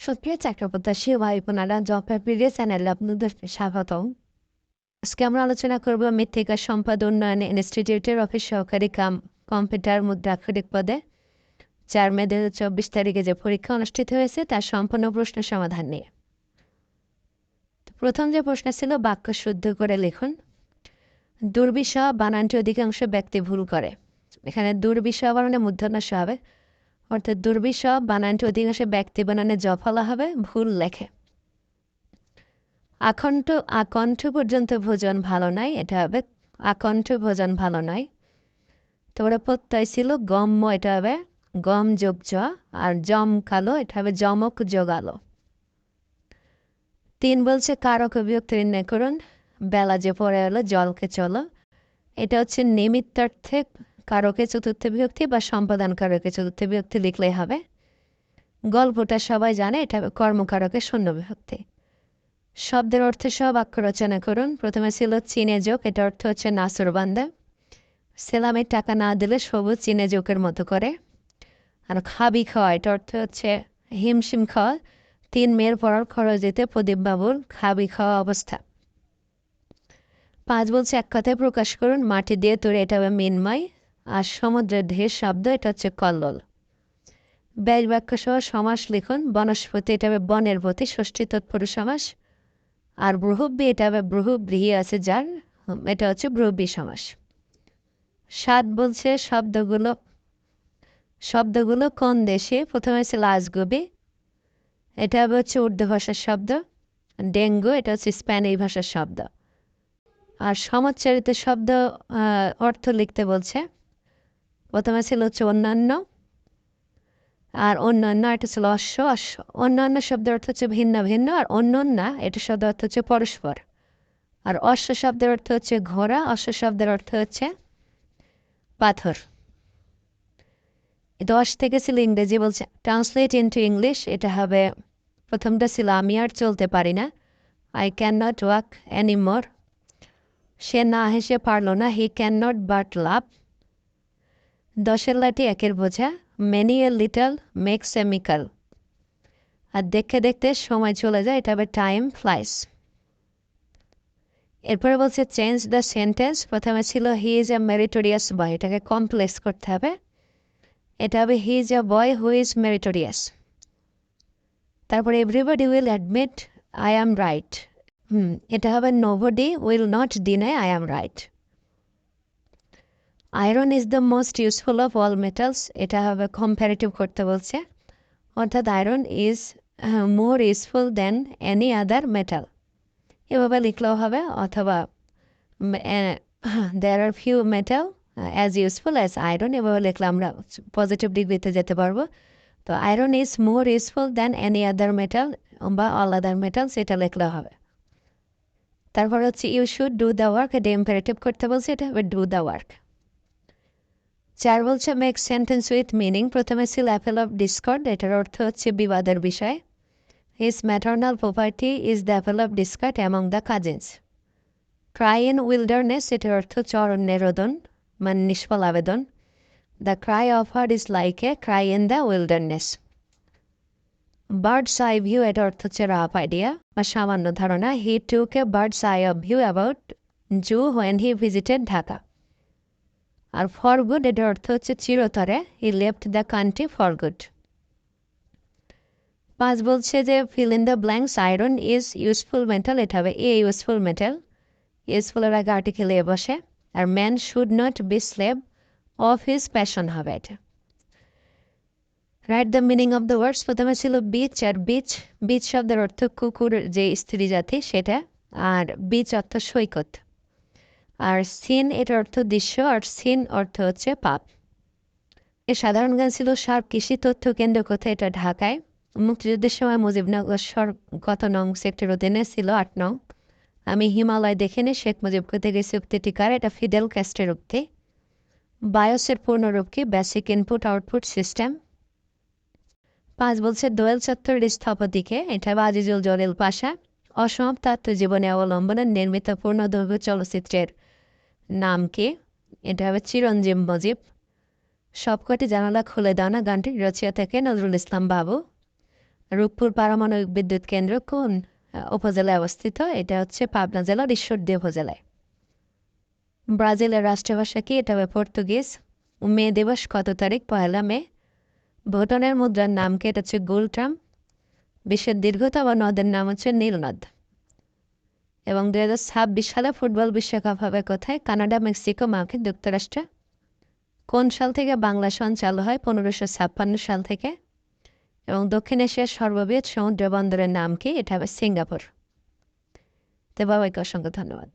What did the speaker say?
সুপ্রিয় চাকরপ্রত্যাশী ভাই বোনেরা জব প্রিয় চ্যানেলে আপনাদের স্বাগতম। আজকে আমরা আলোচনা করব মৃত্তিকা সম্পদ উন্নয়ন ইনস্টিটিউটের অফিস সহকারী কাম, কম্পিউটার মুদ্রাক্ষরিক পদে চার মে দু চব্বিশ তারিখে যে পরীক্ষা অনুষ্ঠিত হয়েছে তার সম্পূর্ণ প্রশ্ন সমাধান নিয়ে। প্রথম যে প্রশ্ন ছিল, বাক্য শুদ্ধ করে লিখুন। দুর্বিষহ বানানটি অধিকাংশ ব্যক্তি ভুল করে। এখানে দুর্বিষহ বানানে মূর্ধন্য হবে। অর্থাৎ দুর্বিষ বানানটি অধিকাংশ ব্যক্তি বানানে জফলা হবে, ভুল লেখে। আকণ্ঠ আকণ্ঠ পর্যন্ত ভোজন ভালো নয় এটা হবে আকণ্ঠ ভোজন ভালো নয় তারপরে প্রত্যয় ছিল গম্য, এটা হবে গম যোগ জ, আর জম কালো, এটা হবে জমক যোগ আলো। তিন বলছে কারক বিভক্তি নির্ণয় করুন, বেলা যে পরে এলো, জলকে চলো। এটা হচ্ছে নিমিত্তার্থে কারকে চতুর্থ বিভক্তি বা সম্পাদন কারকে চতুর্থ বিভক্তি লিখলেই হবে? গল্পটা সবাই জানে, এটা হবে কর্মকারকে শূন্য বিভক্তি। শব্দের অর্থে সব বাক্য রচনা করুন। প্রথমে ছিল চীনে যোগ এটা অর্থ হচ্ছে নাসর বান্দা। সেলামের টাকা না দিলে সবুজ চীনে যোগের মতো করে। আর খাবি খাওয়া এটা অর্থ হচ্ছে হিমশিম খাওয়া তিন মেয়ের পড়ার খরচ দিতে প্রদীপ প্রদীপবাবুর খাবি খাওয়া অবস্থা। পাঁচ বলছে, এক কথায় প্রকাশ করুন, মাটি দিয়ে তৈরি, এটা হবে মিনময়। আর সমুদ্রের ঢের শব্দ, এটা হচ্ছে কল্লোল। ব্যয় বাক্য সহ সমাস লিখুন। বনস্পতি, এটা হবে বনের প্রতি ষষ্ঠী তৎপুরুষ সমাস। আর ব্রহব্বি এটা হবে ব্রহব্রীহি আছে যার এটা হচ্ছে ব্রহ্বী সমাস। সাত বলছে শব্দগুলো। শব্দগুলো কোন দেশে? প্রথমে ছিল আজগবি এটা হচ্ছে উর্দু ভাষার শব্দ। ডেঙ্গু, এটা হচ্ছে স্প্যানিশ ভাষার শব্দ। আর সমাজচারিত শব্দ অর্থ লিখতে বলছে। প্রথমে ছিল হচ্ছে অন্যান্য, আর অন্যান্য এটা ছিল অশ্ব অশ্ব, অন্যান্য শব্দের অর্থ হচ্ছে ভিন্ন ভিন্ন, আর অন্যান্য এটা শব্দের অর্থ হচ্ছে পরস্পর। আর অশ্ব শব্দের অর্থ হচ্ছে ঘোড়া, অশ্ব শব্দের অর্থ হচ্ছে পাথর। দশ থেকে ছিল ইংরেজি বলছে ট্রান্সলেট ইন্টু ইংলিশ এটা হবে, প্রথমটা ছিল, আমি আর চলতে পারি না I can not walk any more সে না হেসে পারল না he can not but laugh দশের লাঠি একের বোঝা। Many a little makes a mickle আর দেখতে দেখতে সময় চলে যায়, এটা হবে টাইম ফ্লাইস এরপরে বলছে চেঞ্জ দ্য সেন্টেন্স প্রথমে ছিল হি ইজ এ মেরিটোরিয়াস বয় এটাকে কমপ্লেক্স করতে হবে। এটা হবে he is a boy who is meritorious তারপরে everybody will admit I am right হুম, এটা হবে nobody will not deny I am right iron is the most useful of all metals এটা হবে কম্প্যারেটিভ করতে বলছে। অর্থাৎ iron is more useful than any other metal এভাবে লিখলেও হবে, অথবা there are few metal as useful as iron এভাবে লিখলে আমরা পজিটিভ ডিগ্রিতে যেতে পারব। তো iron is more useful than any other metal বা অল আদার মেটাল সেটা লিখলে হবে। তারপর হচ্ছে you should do the work এটা ইম্পারেটিভ করতে বলছে, এটা ডু দ্য ওয়ার্ক চার বলছে মেক সেন্টেন্স উইথ মিনিং প্রথমে ছিল অ্যাপেল অফ ডিসকর্ড এটার অর্থ হচ্ছে বিবাদের বিষয়। His maternal property is the apple of discord among the cousins cry in wilderness এটার অর্থ চরণ নিরোদন মানে নিষ্ফল আবেদন। The cry of hard is like a cry in the wilderness bird's eye view এটা অর্থ হচ্ছে রাফ আইডিয়া বা সামান্য ধারণা he took a bird's eye of view about zoo when he visited Dhaka R for good এটার অর্থ হচ্ছে চিরতরে he left the country for good পাঁচ বলছে যে fill in the blanks iron is useful metal এটা হবে এ ইউজফুল মেটাল ইউজফুলের আগে আর্টিকেল এ বসে, আর man should not be slave of his passion হবে এটা. Right the meaning of the words প্রথমে ছিল বিচ আর বিচ বিচ শব্দের অর্থ কুকুর, যে স্ত্রী জাতি সেটা, আর বিচ অর্থ সৈকত। আর সিন এটার অর্থ দৃশ্য, আর সিন অর্থ হচ্ছে পাপ। এর সাধারণ গান ছিল সার কৃষি তথ্য কেন্দ্র কোথায়? এটা ঢাকায়। মুক্তিযুদ্ধের সময় মুজিবনগর কত নং সেক্টর অধীনে ছিল আট নং। আমি হিমালয় দেখে নি, শেখ মুজিব কোথায় গেছি উক্তিটি কার? এটা ফিডেল ক্যাস্টের উক্তি। বায়োসের পূর্ণরূপ কি বেসিক ইনপুট আউটপুট সিস্টেম পাঁচ বলছে দোয়েল চত্বরের স্থপতিকে, এটা বাজিজুল জলিল পাশা। অসমাপ্ত জীবনে অবলম্বনে নির্মিত পূর্ণদৈর্ঘ্য চলচ্চিত্রের নাম কি এটা হবে চিরঞ্জীব মজিব। সবকটি জানালা খুলে দাও না গানটি। রচিয়া থেকে নজরুল ইসলাম বাবু। রূপপুর পারমাণবিক বিদ্যুৎ কেন্দ্র কোন উপজেলায় অবস্থিত? এটা হচ্ছে পাবনা জেলার ঈশ্বরদী উপজেলায়। ব্রাজিলের রাষ্ট্রভাষা কি? এটা হবে পর্তুগিজ। মে দিবস কত তারিখ? পয়লা মে। ভুটানের মুদ্রার নাম কি? এটা হচ্ছে গুলট্রাম বিশ্বের দীর্ঘতম নদের নাম হচ্ছে নীলনদ। এবং দু হাজার ছাব্বিশ সালে ফুটবল বিশ্বকাপ হবে কোথায়? কানাডা, মেক্সিকো, মার্কিন যুক্তরাষ্ট্রে। কোন সাল থেকে বাংলা সন চালু হয়? পনেরোশো ছাপ্পান্ন সাল থেকে। এবং দক্ষিণ এশিয়ার সর্ববৃহৎ সমুদ্র বন্দরের নাম কি? এটা হবে সিঙ্গাপুর। তো বাবাইকে অসংখ্য ধন্যবাদ।